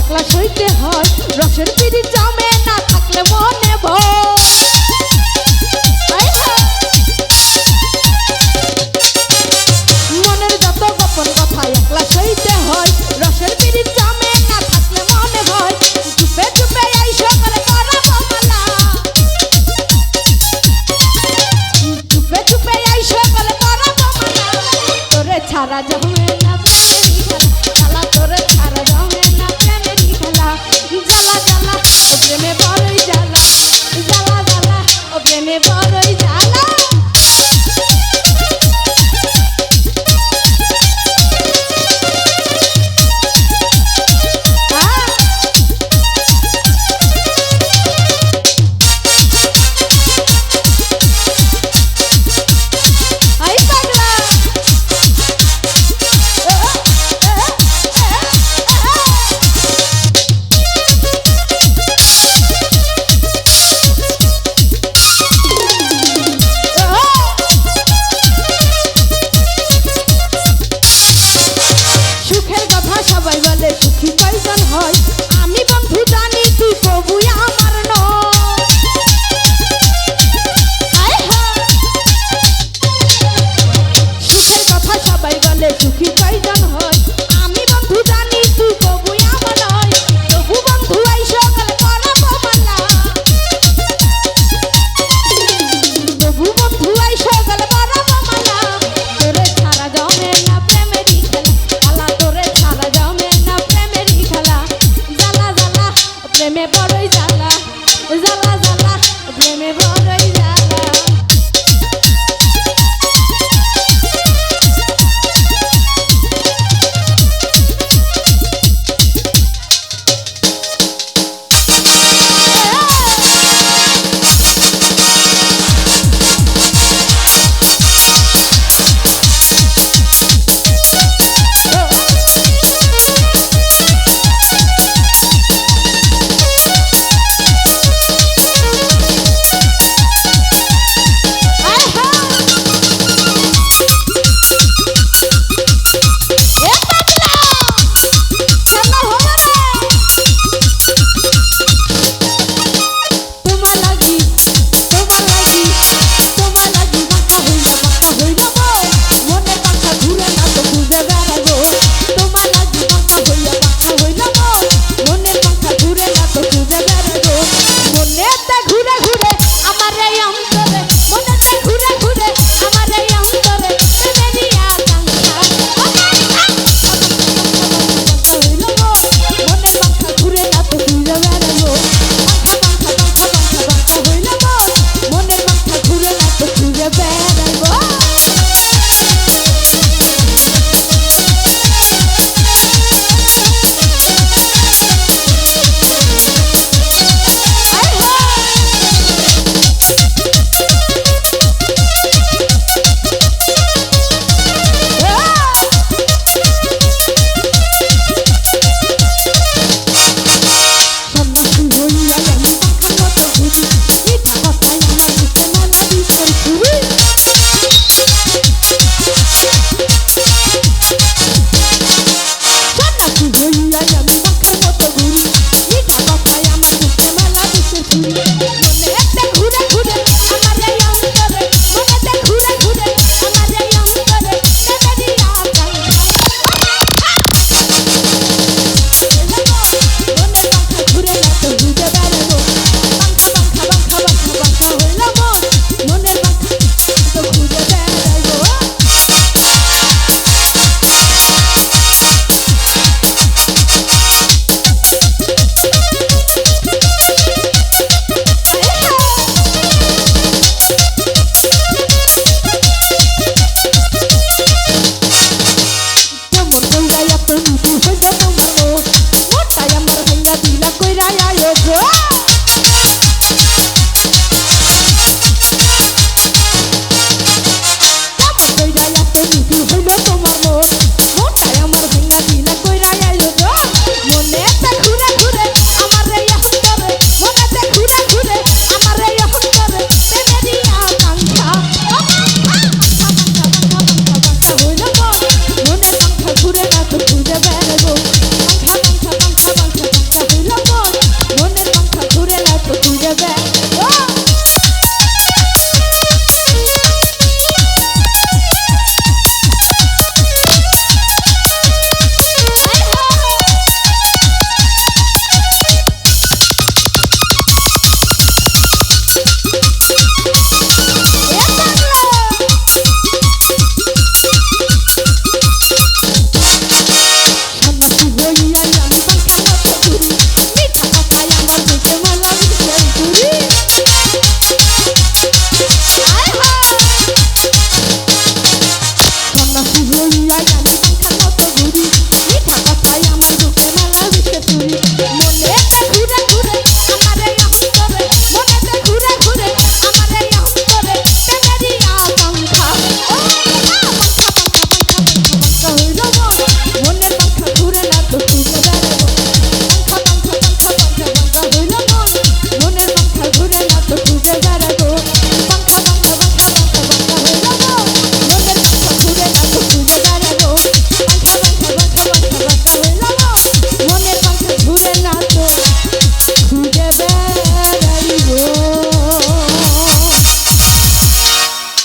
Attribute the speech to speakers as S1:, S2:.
S1: একলা সইতে হয়। রসের পিড়ি জমে না থাকলে মনে ভয় সবাই বলে সুখী কয়জন হয়। আমি বন্ধু জানি তুই কবু আমার সুখের কথা সবাই বলে, সুখী কয়জন